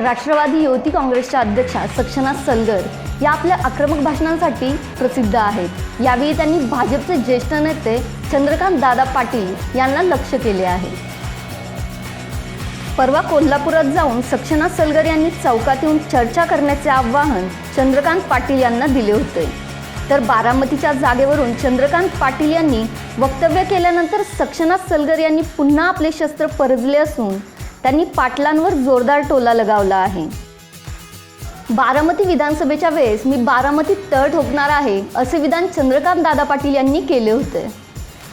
राष्ट्रवादी युवती काँग्रेसच्या अध्यक्षा सक्षना सलगर या आपल्या आक्रमक भाषणांसाठी प्रसिद्ध आहेत. यावेळी त्यांनी भाजपचे ज्येष्ठ नेते चंद्रकांत दादा पाटील यांना लक्ष केले आहे. परवा कोल्हापुरात जाऊन सक्षना सलगर यांनी चौकात येऊन चर्चा करण्याचे आवाहन चंद्रकांत पाटील यांना दिले होते. तर बारामतीच्या जागेवरून चंद्रकांत पाटील यांनी वक्तव्य केल्यानंतर सक्षना सलगर यांनी पुन्हा आपले शस्त्र परजले असून त्यांनी पाटलांवर जोरदार टोला लगावला आहे. बारामती विधानसभेच्या वेळेस मी बारामतीत तळ ठोकणार आहे असे विधान चंद्रकांत दादा पाटील यांनी केले होते.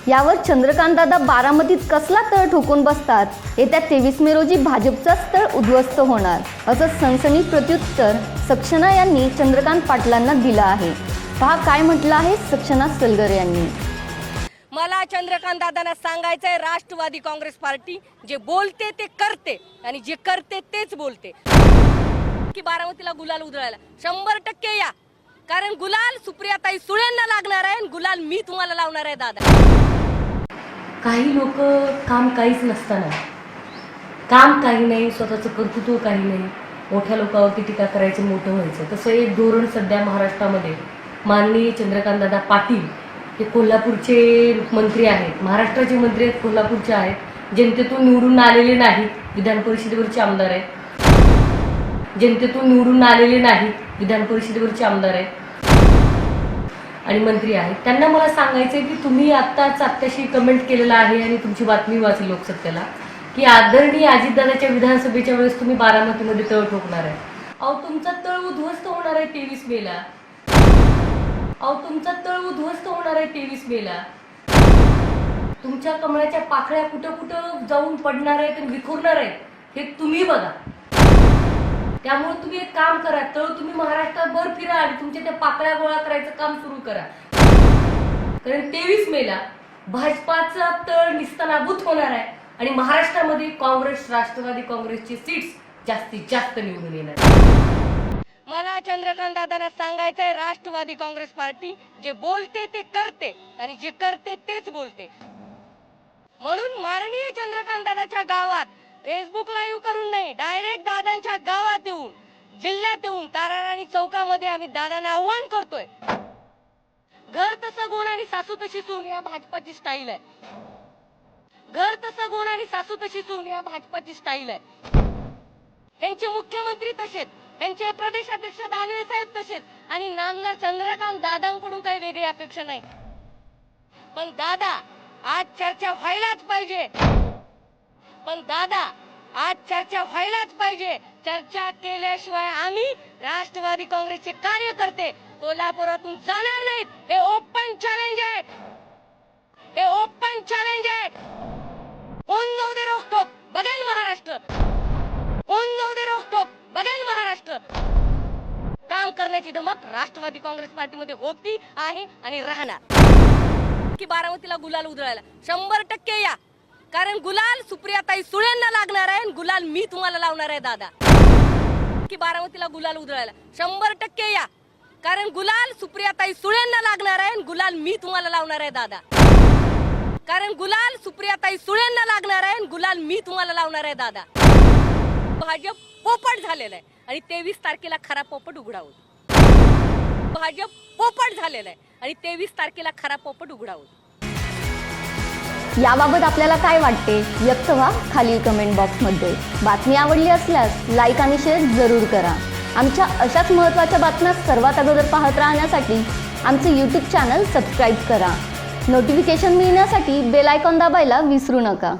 यावर चंद्रकांत दादा बारामतीत कसला तळ ठोकून बसतात येत्या तेवीस मे रोजी भाजपचाच तळ उद्ध्वस्त होणार असं सनसनीत प्रत्युत्तर सक्षना यांनी चंद्रकांत पाटलांना दिलं आहे. पहा काय म्हटलं आहे सक्षना सलगर यांनी. मला चंद्रकांत दादांना सांगायचंय राष्ट्रवादी काँग्रेस पार्टी जे बोलते ते करते आणि जे करते तेच बोलते. की बारामतीला गुलाल उधळायला. शंभर टक्के या. कारण गुलाल सुप्रियाताई सुळ्यांना लागणार आहे आणि गुलाल मी तुम्हाला लावणार आहे दादा. काही लोक काम काहीच नसताना. काम काही नाही स्वतःचं कर्तृत्व काही नाही. मोठ्या लोकांवरती टीका करायचं मोठं व्हायचं. तसं एक धोरण सध्या महाराष्ट्रामध्ये माननीय चंद्रकांतदादा पाटील हे कोल्हापूरचे मंत्री आहेत महाराष्ट्राचे मंत्री आहेत कोल्हापूरचे आहेत. जनतेतून निवडून आलेले नाहीत विधान परिषदेवरचे आमदार आहेत. जनतेतून निवडून आलेले नाहीत विधान परिषदेवरचे आमदार आहेत. आणि मंत्री आहेत. त्यांना मला सांगायचं आहे की तुम्ही आत्ताच आत्ताशी कमेंट केलेला आहे आणि तुमची बातमी वाचली लोकसत्तेला की आदरणीय अजितदादाच्या विधानसभेच्या वेळेस तुम्ही बारामतीमध्ये तळ ठोकणार आहे. अहो तुमचा तळ उद्ध्वस्त होणार आहे तेवीस मेला. अहो तुमचा तळ उद्ध्वस्त होणार आहे तेवीस मेला. तुमच्या कमळाच्या पाकळ्या कुठं कुठं जाऊन पडणार आहेत आणि विखुरणार आहेत हे तुम्ही बघा. त्यामुळे तुम्ही एक काम करा तळ तुम्ही महाराष्ट्राभर फिरा आणि तुमच्या त्या पाकळ्या गोळा करायचं काम सुरू करा. कारण तेवीस मेला भाजपाचा तळ निस्तनाभूत होणार आहे आणि महाराष्ट्रामध्ये काँग्रेस राष्ट्रवादी काँग्रेसची सीट्स जास्तीत जास्त निवडून येणार. मला चंद्रकांत दादांना सांगायचंय राष्ट्रवादी काँग्रेस पार्टी जे बोलते ते करते आणि जे करते तेच बोलते. म्हणून माननीय चंद्रकांत दादाच्या गावात फेसबुक लाईव्ह करून नाही डायरेक्ट दादांच्या गावात येऊन जिल्ह्यात येऊन ताराराणी चौकामध्ये आम्ही दादांना आव्हान करतोय. घर तसं गुण आणि सासू तशी सून या भाजपाची स्टाईल आहे. घर तसं गुण आणि सासू तशी सून या भाजपाची स्टाईल आहे. त्यांचे मुख्यमंत्री तसेच. त्यांचे प्रदेशाध्यक्ष दानवे साहेब तसेच. आणि नामदार चंद्रकांत दादांकडून काही वेगळी अपेक्षा नाही. पण दादा आज चर्चा व्हायलाच पाहिजे. पण दादा आज चर्चा व्हायलाच पाहिजे. चर्चा केल्याशिवाय आम्ही राष्ट्रवादी काँग्रेसचे कार्यकर्ते कोल्हापुरातून जाणार नाहीत. हे ओपन चॅलेंज आहे. करण्याची धमक राष्ट्रवादी काँग्रेस पार्टीमध्ये होती आहे आणि राहणार. की बारामतीला गुलाल उधळायला. शंभर टक्के या. कारण गुलाल सुप्रियाताई सुळेंना लागणार आहे गुलाल मी तुम्हाला लावणार आहे दादा. की बारामतीला गुलाल उधळायला. शंभर टक्के या. कारण गुलाल सुप्रियाताई सुळेंना लागणार आहे गुलाल मी तुम्हाला लावणार आहे दादा. कारण गुलाल सुप्रियाताई सुळेंना लागणार आहे गुलाल मी तुम्हाला लावणार आहे दादा. भाजप पोपट झालेला आहे. आणि तेवीस तारखेला खरा पोपट उघडा होतो भाजप पोपट झालेलं आहे. आणि तेवीस तारखेला खरा पोपट उघडा होतो याबाबत आपल्याला काय वाटते? व्यक्त व्हा खालील कमेंट बॉक्समध्ये बातमी आवडली असल्यास लाईक आणि शेअर जरूर करा. आमच्या अशाच महत्त्वाच्या बातम्या सर्वात अगोदर पाहत राहण्यासाठी आमचे यूट्यूब चॅनल सबस्क्राईब करा. नोटिफिकेशन मिळण्यासाठी बेल आयकॉन दाबायला विसरू नका.